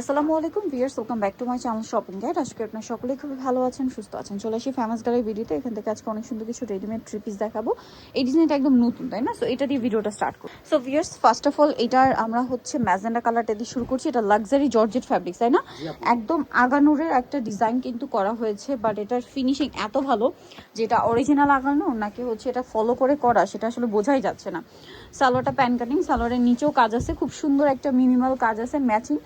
আসসালামু আলাইকুম viewers welcome back to my channel shopping guide আজকে আপনার সকলেই খুবই ভালো আছেন সুস্থ আছেন। চলে আসি ফেমাস গালের ভিডিওতে এখান থেকে আজকে অনেক সুন্দর কিছু রেডিমেড থ্রি পিস দেখাবো। এই ডিজাইনটা একদম নতুন তাই না? সো এটা দিয়ে ভিডিওটা স্টার্ট করব so viewers first of all এটার আমরা হচ্ছে ম্যাজেন্ডা কালারটা দিয়ে শুরু করছি। এটা লাক্সারি জর্জেট ফ্যাব্রিক্স তাই না? একদম আগানোরের একটা ডিজাইন কিন্তু করা হয়েছে বাট এটার ফিনিশিং এত ভালো যেটা অরিজিনাল আগানো নাকি হচ্ছে এটা ফলো করে করা সেটা আসলে বোঝাই যাচ্ছে না। সালোয়ারটা প্যান কাটিং সালোয়ারের নিচেও কাজ আছে খুব সুন্দর একটা মিনিমাল কাজ আছে ম্যাচিং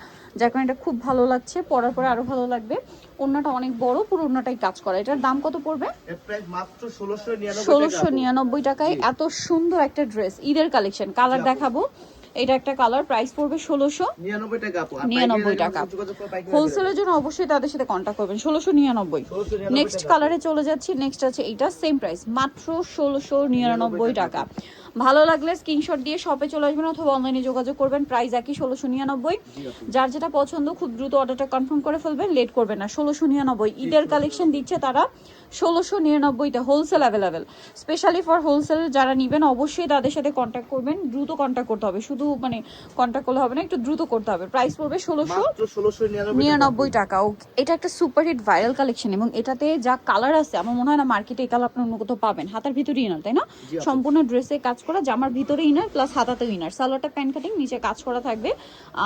কারণে এটা খুব ভালো লাগছে পরার পরে আরও ভালো লাগবে। ওড়নাটা অনেক বড় পুরো ওড়নাটাই কাজ করা। এটার দাম কত পড়বে? এর প্রাইস মাত্র 1699 ষোলোশো নিরানব্বই টাকায় এত সুন্দর একটা ড্রেস ঈদের কালেকশন কালার দেখাবো। এটা একটা কালার প্রাইস পড়বে ষোলোশো। 99 টাকা আপু। 99 টাকা। হোলসেলের জন্য অবশ্যই তাদের সাথে কন্ট্যাক্ট করবেন। ষোলোশো নিরানব্বই। নেক্সট কালারে চলে যাচ্ছি। নেক্সট আছে এটা সেম প্রাইস মাত্র ষোলোশো নিরানব্বই টাকা। ভালো লাগলে স্ক্রিনশট দিয়ে শপে চলে আসবেন অথবা অনলাইনে যোগাযোগ করবেন প্রাইস একই ষোলোশো নিরানব্বই। যার যেটা পছন্দ খুব দ্রুত অর্ডারটা কনফার্ম করে ফেলবেন লেট করবেন না ষোলোশো নিরানব্বই। ঈদের কালেকশন দিচ্ছে তারা ষোলোশো নিরানব্বইতে wholesale available specially for wholesale যারা নেবেন অবশ্যই তাদের সাথে কন্ট্যাক্ট করবেন দ্রুত কন্ট্যাক্ট করতে হবে। শুধু মানে কন্ট্যাক্ট করলে হবে না একটু দ্রুত করতে হবে। প্রাইস পড়বে ষোলোশো মাত্র 1699 নিরানব্বই টাকা। এটা একটা সুপারহিট ভাইরাল কালেকশন এবং এটাতে যা কালার আছে আমার মনে হয় না মার্কেটে এই কালার আপনি অন্য কোথাও পাবেন। হাতার ভিতরে না তাই না? সম্পূর্ণ ড্রেসে কাজ করা, জামার ভিতরে ইনার প্লাস হাতাতে ইনার সালোয়ারটা প্যান্ট কাটিং নিচে কাজ করা থাকবে,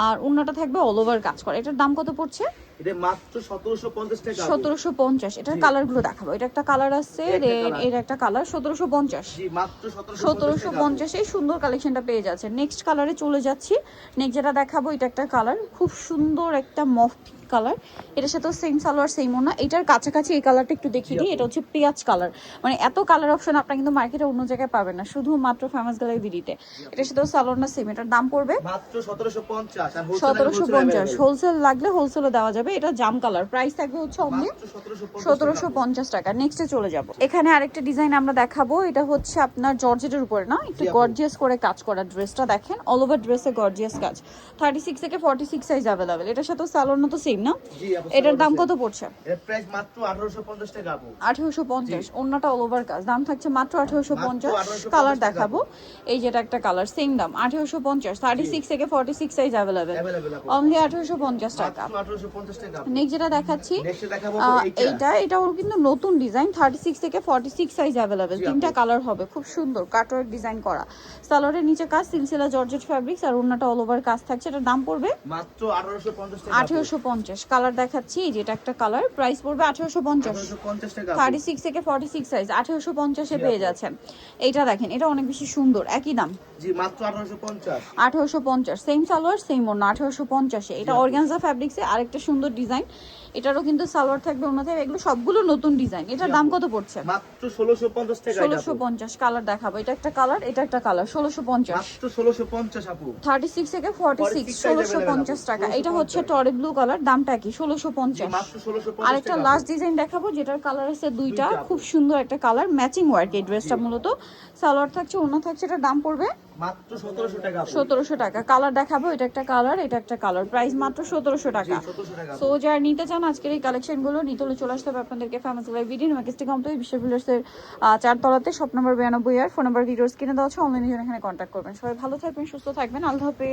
আর অন্যটা থাকবে অল ওভার কাজ করা। এটার দাম কত পড়ছে? এটা মাত্র 1750 টাকা আপু। সতেরোশো পঞ্চাশ। এটার কালারগুলো দেখাবো। এটা একটা কালার আছে রেড এর একটা কালার জি মাত্র 1750 সতেরোশো টাকা আপু। পঞ্চাশে সুন্দর কালেকশনটা পেয়ে যাচ্ছে। নেক্সট কালারে চলে যাচ্ছি। নেক্সট যেটা দেখাবো এটা একটা কালার খুব সুন্দর একটা মফ কালার এটার সাথে সেম সালোয়ার সেম না এটার কাছাকাছি এই কালারটা একটু দেখিয়ে দিই। এটা হচ্ছে পেঁয়াজ কালার মানে এত কালার অপশন আপনার কিন্তু মার্কেটে অন্য জায়গায় পাবেন না। শুধুমাত্র ফেমাস গ্যালারি বিডিতে এটার সাথে সালোয়ার না সেম এটার দাম পড়বে? মাত্র 1750 আর wholesale সতেরোশো পঞ্চাশ। হোলসেল লাগলে হোলসেলও দেওয়া যাবে। এটা জাম কালার। প্রাইস থাকবে হচ্ছে অনলি সতেরোশো পঞ্চাশ টাকা। নেক্সটে চলে যাব। এখানে আরেকটা ডিজাইন আমরা দেখাবো। এটা হচ্ছে আপনার জর্জেটের উপরে না? একটু গর্জিয়াস করে কাজ করা ড্রেসটা দেখেন। অল ওভার ড্রেসে গর্জিয়াস কাজ। থার্টি সিক্স থেকে ফর্টি সিক্স সাইজ অ্যাভেলেবেল এটার সাথে স্যালোর তো সেম না? এটার দাম কত পড়ছে? এর প্রাইস মাত্র 1850 টাকা আপু আঠেরোশো পঞ্চাশ। অন্যটা অল ওভার কাজ। দাম থাকছে মাত্র আঠেরোশো পঞ্চাশ। কালার দেখাবো। এই যেটা একটা কালার সেম দাম। আঠেরোশো পঞ্চাশ। থার্টি সিক্স থেকে forty six size available only আঠেরোশো পঞ্চাশ টাকা মাত্র 1850 টাকা আপু নেক্সট যেটা দেখাচ্ছি এইটা। এইটা এটাও কিন্তু নতুন ডিজাইন থার্টি সিক্স থেকে ফর্টি সিক্স সাইজ অ্যাভেলেবেল তিনটা কালার হবে খুব সুন্দর কাটওয়ার্ক ডিজাইন করা। সালোয়ারের নিচে কাজ সিলসিলা জর্জেট ফ্যাব্রিক্স আর অন্যটা অল ওভার কাজ থাকছে। এটার দাম পড়বে মাত্র 1850 টাকা আপু। আঠেরোশো পঞ্চাশ। কালার দেখাচ্ছি এই যেটা একটা কালার প্রাইস পড়বে আঠেরোশো পঞ্চাশ। 1850 টাকা আপু। থার্টি সিক্স থেকে ফর্টি সিক্স সাইজ আঠেরোশো পঞ্চাশে পেয়ে যাচ্ছেন। এইটা দেখেন এটা অনেক বেশি সুন্দর একই দাম। জি মাত্র 1850 আঠেরোশো পঞ্চাশ সেম সালোয়ার সেম অন্য আঠেরোশো পঞ্চাশে। এটা অর্গানজা ফ্যাব্রিক্সে আরেকটা সুন্দর ডিজাইন। এটারও কিন্তু সালোয়ার থাকবে থাকবে এগুলো সবগুলো নতুন ডিজাইন। এটার দাম কত পড়ছে? মাত্র 1650 টাকা এটা ষোলোশো আপু। পঞ্চাশ কালার দেখাবো। এটা একটা কালার এটা একটা কালার ষোলোশো পঞ্চাশ। মাত্র 1650 আপু। থার্টি সিক্স থেকে ফর্টি সিক্স 46 ষোলোশো available পঞ্চাশ আপু। টাকা। এটা হচ্ছে টরে ব্লু কালার দামটা কি? ষোলোশো জি পঞ্চাশ মাত্র 1650 আরেকটা টাকা লাস্ট ডিজাইন দেখাবো যেটার কালার আছে দুইটা। খুব সুন্দর একটা কালার ম্যাচিং ওয়ার্ক এই ড্রেসটা মূলত। সালোয়ার থাকছে অন্য থাকছে এটার দাম পড়বে মাত্র 1700 টাকা কালার দেখাবো এটা একটা কালার এটা একটা কালার প্রাইস মাত্র সতেরোশো টাকা। 1700 টাকা সো যারা নিতে চান আজকের এই নিতে হলে চলে আসতে হবে আপনাদেরকে ফেমাস লাইভ ভিডিও মার্কেস্টিক কমপ্লিট বিশ্ব ভিলার্সের চারতলাতে শপ নম্বর বিরানব্বই আর ফোন নাম্বার ভিডিওস কিনে দেওয়া আছে। অনলাইনে এখানে কন্ট্যাক্ট করবেন। সবাই ভালো থাকবেন সুস্থ থাকবেন। আল্লাহ হাফেজ।